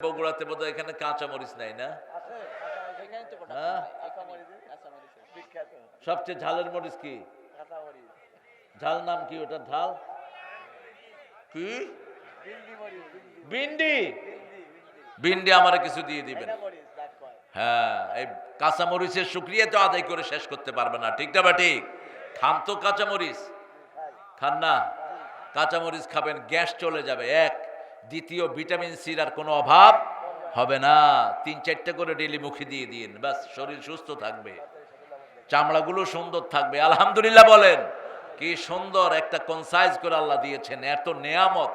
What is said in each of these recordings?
বগুড়াতে বোধ এখানে কাঁচা মরিচ নাই না? হ্যাঁ? কাঁচামরিচের সবচেয়ে ঝালের মরিচ কি? ঝাল নাম কি ওটা ঝাল? কি? ভিন্ডি। ভিন্ডি আমারে কিছু দিয়ে দিবেন। হ্যাঁ এই কাঁচা মরিচের শুক্রিয়া তো আদায় করে শেষ করতে পারবে না, ঠিক না ঠিক? খান তো কাঁচামরিচ। খান না? কাঁচা মরিচ খাবেন, গ্যাস চলে যাবে, এক। দ্বিতীয় ভিটামিন সির আর কোনো অভাব হবে না। তিন চারটে করে ডেলি মুখে দিয়ে দিন। ব্যাস, শরীর সুস্থ থাকবে। চামড়াগুলো সুন্দর থাকবে। আলহামদুলিল্লাহ বলেন, কি সুন্দর একটা কনসাইজ করে আল্লাহ দিয়েছেন। এত নেয়ামত।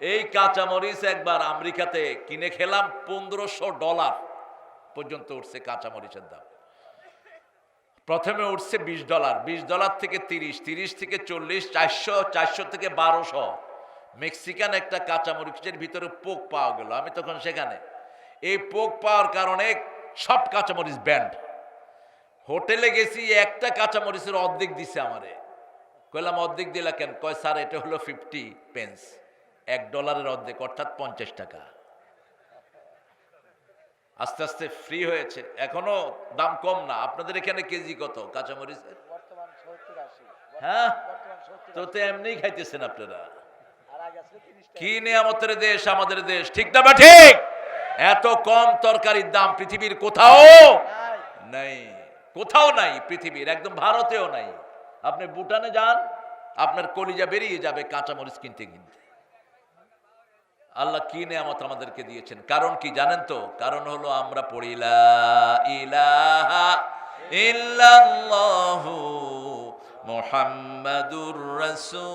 এই কাঁচা মরিচ একবার আমেরিকাতে কিনে খেলাম, পনেরোশো ডলার পর্যন্ত উঠছে কাঁচা মরিচের দাম। প্রথমে উঠছে বিশ ডলার। বিশ ডলার থেকে তিরিশ তিরিশ থেকে চল্লিশ, চারশো চারশো থেকে বারোশো। মেক্সিকান একটা কাঁচামরিচের ভিতরে পোক পাওয়া গেল। আমি তখন সেখানে। এই পোক পাওয়ার কারণে সব কাঁচামরিচ ব্যান্ড। হোটেলে গেছি একটা কাঁচামরিচের অর্ধেক দিছে আমারে। কইলাম অর্ধেক দিলা কেন? কয় স্যার এটা হলো ফিফটি পেন্স। এক ডলারের অর্ধেক অর্থাৎ পঞ্চাশ টাকা। আস্তে আস্তে ফ্রি হয়েছে। এখনও দাম কম না। আপনাদের এখানে কেজি কত কাঁচামরিচের? হ্যাঁ? তো তো এমনিই খাইতেছেন আপনারা আর আগে আসলে তিরিশ টাকা কি নিয়ামতের দেশ, আমাদের দেশ, ঠিক না বা ঠিক? এত কম তরকারির দাম পৃথিবীর কোথাও নাই। কোথাও নাই পৃথিবীর, একদম ভারতেও নাই। আপনি ভুটানে যান, আপনার কলিজা বেরিয়ে যাবে কাঁচামরিচ কিনতে কিনতে। আল্লাহ কি নেয়ামত আমাদেরকে দিয়েছেন? কারণ কি জানেন তো? কারণ হলো আমরা পড়ি, লা ইলাহা ইল্লাল্লাহু মুহাম্মাদুর রাসূলুল্লাহ।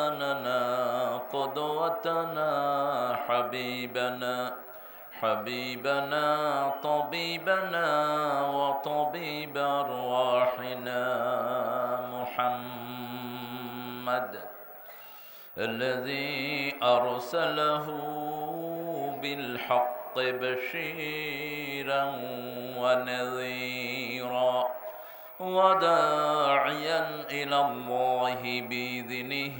قدوتنا حبيبنا حبيبنا طبيبنا وطبيب أرواحنا محمد الذي أرسله بالحق بشيرا ونذيرا وداعيا إلى الله بإذنه.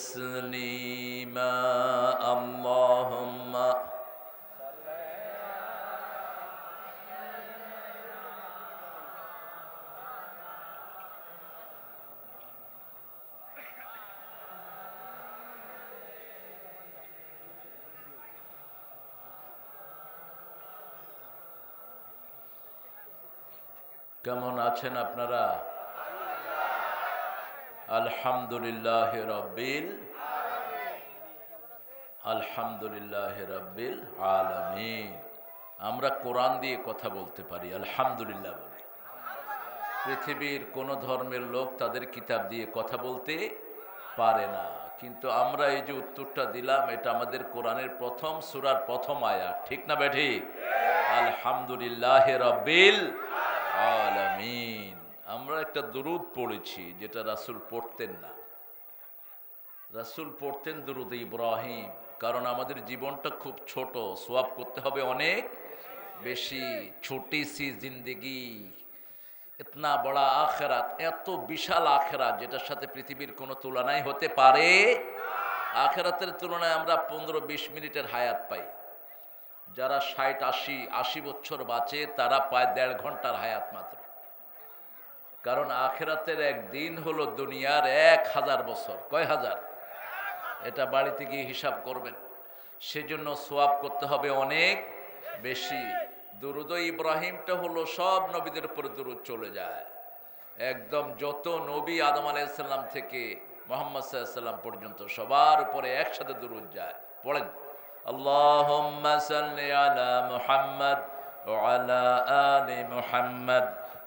تسليما اللهم কেমন আছেন আপনারা আলহামদুলিল্লাহ রব্বিল আলহামদুলিল্লাহ রব্বিল আলামিন। আমরা কোরআন দিয়ে কথা বলতে পারি, আলহামদুলিল্লাহ বলি। পৃথিবীর কোন ধর্মের লোক তাদের কিতাব দিয়ে কথা বলতে পারে না। কিন্তু আমরা এই যে উত্তরটা দিলাম, এটা আমাদের কোরআনের প্রথম সুরার প্রথম আয়া ঠিক না বেঠি আলহামদুলিল্লাহ রব্বিল আলামিন। আমরা একটা দুরুদ পড়েছি যেটা রাসূল পড়তেন না। রাসুল পড়তেন দুরুদ ইব্রাহিম, কারণ আমাদের জীবনটা খুব ছোট, সোয়াব করতে হবে অনেক বেশি। ছোটি সি জিন্দেগি, ইতনা বড়া আখেরাত, এত বিশাল আখেরাত যেটার সাথে পৃথিবীর কোনো তুলনাই হতে পারে। আখেরাতের তুলনায় আমরা পনেরো বিশ মিনিটের হায়াত পাই। যারা ষাট আশি আশি বছর বাঁচে, তারা পায় দেড় ঘণ্টার হায়াত মাত্র। কারণ আখেরাতের একদিন হলো দুনিয়ার এক হাজার বছর। কয় হাজার? এটা বাড়িতে গিয়ে হিসাব করবেন। সেজন্য সোয়াব করতে হবে অনেক বেশি। দুরুদ ইব্রাহিমটা হলো সব নবীদের উপর দুরুদ চলে যায়। একদম যত নবী আদম আলাইসাল্লাম থেকে মোহাম্মদ সাল্লাম পর্যন্ত সবার উপরে একসাথে দুরুদ যায়। পড়েন। আল্লাহ মোহাম্মদ আলা আলী মোহাম্মদ।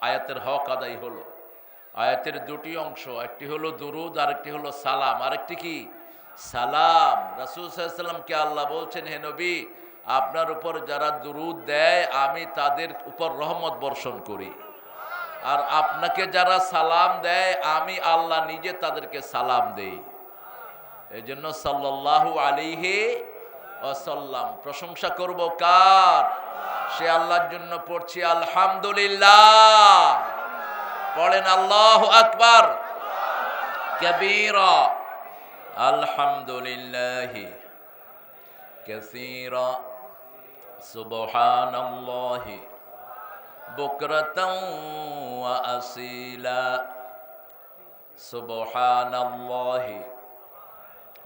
আয়াতের হক আদায় হলো। আয়াতের দুটি অংশ, একটি হলো দুরুদ, আরেকটি হলো সালাম। আরেকটি কি? সালাম। রাসূল সাল্লামকে আল্লাহ বলছেন, হে নবী, আপনার উপর যারা দুরুদ দেয়, আমি তাদের উপর রহমত বর্ষণ করি। আর আপনাকে যারা সালাম দেয়, আমি আল্লাহ নিজে তাদেরকে সালাম দেই। এই জন্য সাল্লাল্লাহু আলিহে ওয়াসাল্লাম প্রশংসা করব কার? সে আল্লাহর জন্য পড়ছি আলহামদুলিল্লাহ পড়েন আল্লাহ আকবার কবীরা আলহামদুলিল্লাহ كثيرا سبحان الله بكرة وأصيلا سبحان الله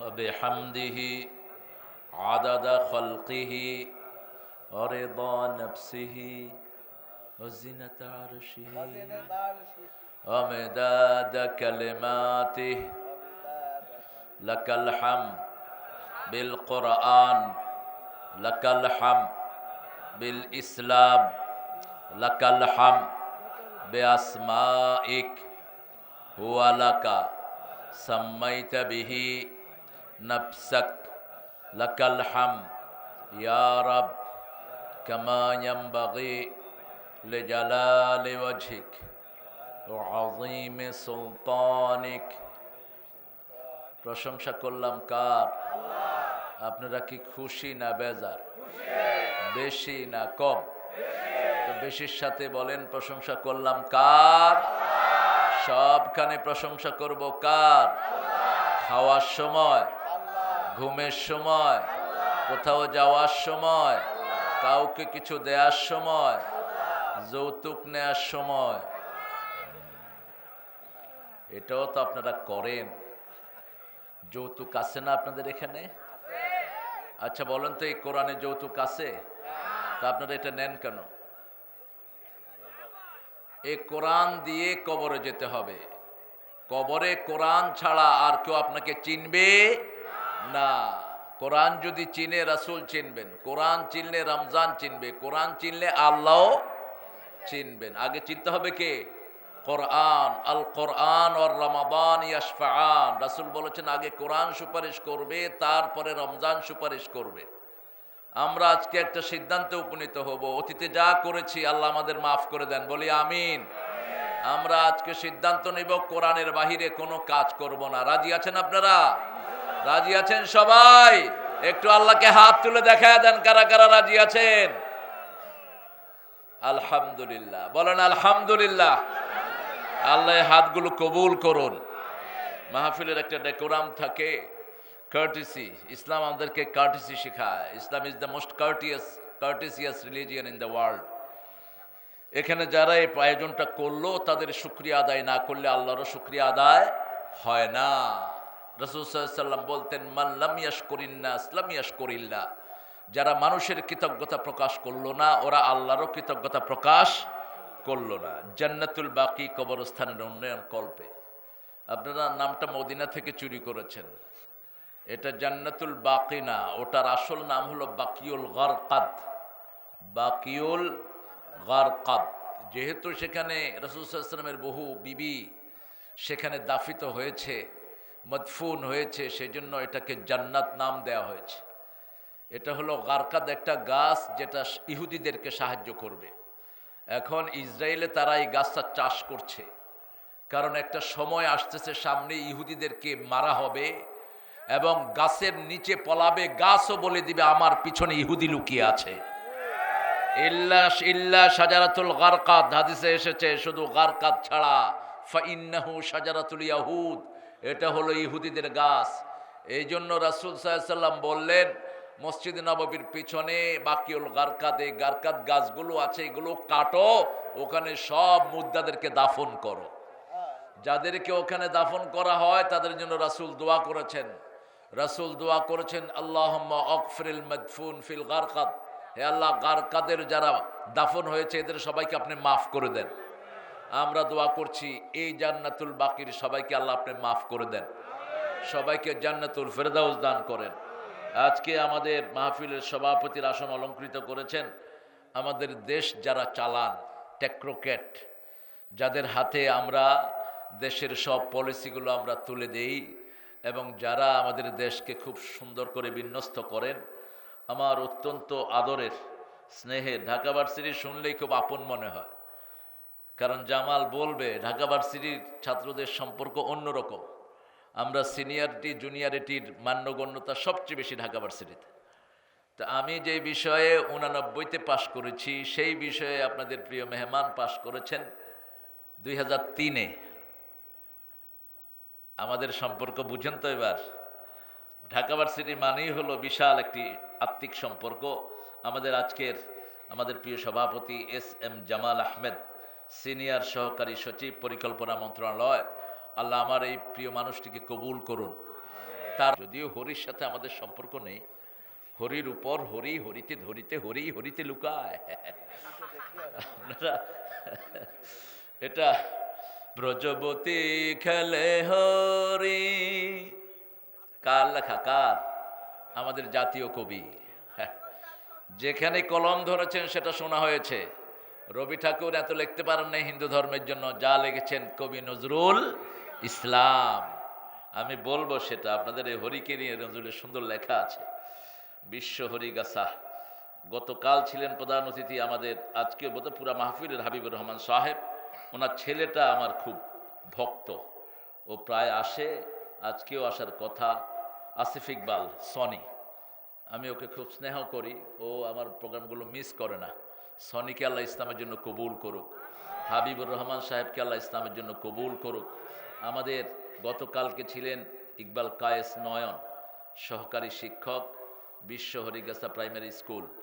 وبحمده عدد خلقه ورضا نفسه وزنة عرشه. ومداد كلماته. لك الحمد بالقرآن. لك الحمد بالإسلام. لك الحمد بأسمائك. هو لك. سميت به نفسك. لك الحمد يا رب. كما ينبغي لجلال وجهك وعظيم سلطانك প্রশংসা করলাম কার আপনারা কি খুশি না বেজার বেশি না কম তো বেশির সাথে বলেন প্রশংসা করলাম কার সবখানে প্রশংসা করব কার খাওয়ার সময় ঘুমের সময় কোথাও যাওয়ার সময় কাউকে কিছু দেওয়ার সময়, যৌতুক নেয়ার সময়। এটাও তো আপনারা করেন। যৌতুক আছে না আপনাদের এখানে? আচ্ছা বলেন তো এই কোরআনে যৌতুক আছে? তা আপনারা এটা নেন কেন? এই কোরআন দিয়ে কবরে যেতে হবে। কবরে কোরআন ছাড়া আর কেউ আপনাকে চিনবে না। কোরআন যদি চিনে রাসূল চিনবেন, কোরআন চিনলে রমজান চিনবে, কোরআন চিনলে আল্লাহ চিনবেন। আগে চিনতে হবে কে? কোরআন, আল কোরআন ওর রমাবান ইয়াসফান রাসূল বলেছেন, আগে কোরআন সুপারিশ করবে, তারপরে রমজান সুপারিশ করবে। আমরা আজকে একটা সিদ্ধান্তে উপনীত হব। অতীতে যা করেছি, আল্লাহ আমাদের মাফ করে দেন। বলি আমিন। আমরা আজকে সিদ্ধান্ত নিব, কোরআনের বাহিরে কোনো কাজ করব না। রাজি আছেন আপনারা? রাজি আছেন সবাই? একটু আল্লাহকে হাত তুলে দেখায় দেন কারা কারা রাজি আছেন। আলহামদুলিল্লাহ। বলেন আলহামদুলিল্লাহ। আল্লাহ হাতগুলো কবুল করুন। মাহফিলের একটা ডেকোরাম থাকে। কার্টিসি ইসলাম আমাদেরকে কার্টিসি শেখায়। Islam is the most courteous courteous religion in the world এখানে যারা এই আয়োজনটা করল, তাদের শুক্রিয়া আদায় না করলে আল্লাহরও শুক্রিয়া আদায় হয় না। রসুল সাল্লাম বলতেন মাল্লাম ইয়াস করিন্না ইসলাম ইয়াস করিল্লা যারা মানুষের কৃতজ্ঞতা প্রকাশ করল না, ওরা আল্লাহরও কৃতজ্ঞতা প্রকাশ করল না। জান্নাতুল বাকি কবরস্থানের উন্নয়ন কল্পে। আপনারা নামটা মদিনা থেকে চুরি করেছেন। এটা জান্নাতুল বাকি না, ওটার আসল নাম হলো বাকিউল গারকাদ। বাকিউল গারকাদ। যেহেতু সেখানে রসুলামের বহু বিবি সেখানে দাফিত হয়েছে মদফুন হয়েছে, সেজন্য এটাকে জান্নাত নাম দেওয়া হয়েছে। এটা হলো গারকাদ একটা গাছ যেটা ইহুদিদেরকে সাহায্য করবে। এখন ইসরায়েলে তারা এই গাছটা চাষ করছে। কারণ একটা সময় আসতেছে, সামনে ইহুদিদেরকে মারা হবে এবং গাছের নিচে পলাবে, গাছও বলে দিবে, আমার পিছনে ইহুদি লুকিয়ে আছে। ইল্লা ইল্লা সাজারাতুল গারকাত হাদিসে এসেছে, শুধু গারকাত ছাড়া ফাইন্নাহু সাজারাতুল ইয়াহুদ। এটা হলো ইহুদিদের গাছ। এই জন্য রাসুল সাল্লাম বললেন, মসজিদ নববীর পিছনে বাকিউল গারকাত এই গারকাত গাছগুলো আছে, এগুলো কাটো, ওখানে সব মুদ্রাদেরকে দাফন করো। যাদেরকে ওখানে দাফন করা হয়, তাদের জন্য রাসূল দোয়া করেছেন। রাসূল দোয়া করেছেন আল্লাহ অকফরিল মদফুন ফিল গারকাত হে আল্লাহ, গারকাদের যারা দাফন হয়েছে, এদের সবাইকে আপনি মাফ করে দেন। আমরা দোয়া করছি, এই জান্নাতুল বাকির সবাইকে আল্লাহ আপনি মাফ করে দেন। সবাইকে জান্নাতুল ফেরদাউস দান করেন। আজকে আমাদের মাহফিলের সভাপতির আসন অলঙ্কৃত করেছেন আমাদের দেশ যারা চালান, টেক্রোক্যাট, যাদের হাতে আমরা দেশের সব পলিসিগুলো আমরা তুলে দেই এবং যারা আমাদের দেশকে খুব সুন্দর করে বিন্যস্ত করেন, আমার অত্যন্ত আদরের স্নেহের ঢাকা ভার্সিটি শুনলেই খুব আপন মনে হয়। কারণ জামাল বলবে, ঢাকা ভার্সিটির ছাত্রদের সম্পর্ক অন্যরকম। আমরা সিনিয়রিটি, জুনিয়রিটির মান্যগণ্যতা সবচেয়ে বেশি ঢাকা ভার্সিটিতে। তা আমি যে বিষয়ে উনানব্বইতে পাশ করেছি, সেই বিষয়ে আপনাদের প্রিয় মেহমান পাশ করেছেন দুই হাজার তিনে। আমাদের সম্পর্ক বুঝেন তো এবার। ঢাকা ভার্সিটি মানেই হলো বিশাল একটি আত্মিক সম্পর্ক। আমাদের আজকের, আমাদের প্রিয় সভাপতি S M Jamal Ahmed senior সহকারী সচিব পরিকল্পনা মন্ত্রণালয়, আল্লাহ আমার এই প্রিয় মানুষটিকে কবুল করুন। তার যদিও হরির সাথে আমাদের সম্পর্ক নেই, হরির উপর হরি হরিতে ধরিতে হরি হরিতে লুকায়। আপনারা এটা ব্রজবতী খেলে হরি, কার লেখা, কার? আমাদের জাতীয় কবি। হ্যাঁ। যেখানে কলম ধরেছেন সেটা শোনা হয়েছে। রবি ঠাকুর এত লিখতে পারেন না হিন্দু ধর্মের জন্য, যা লিখেছেন কবি নজরুল ইসলাম। আমি বলব সেটা, আপনাদের এই হরিকে নিয়ে নজরুলের সুন্দর লেখা আছে। বিশ্ব হরিগাছা গতকাল ছিলেন প্রধান অতিথি আমাদের আজকে বোধ পুরা মাহফিলের হাবিবুর রহমান সাহেব। ওনার ছেলেটা আমার খুব ভক্ত। ও প্রায় আসে, আজকেও আসার কথা। আসিফ ইকবাল, সনি। আমি ওকে খুব স্নেহ করি। ও আমার প্রোগ্রামগুলো মিস করে না। সনিকে আল্লাহ ইসলামের জন্য কবুল করুক। হাবিবুর রহমান সাহেবকে আল্লাহ ইসলামের জন্য কবুল করুক। আমাদের গতকালকে ছিলেন ইকবাল কায়েস নয়ন, সহকারী শিক্ষক, বিশ্ব হরিগাছা প্রাইমারি স্কুল।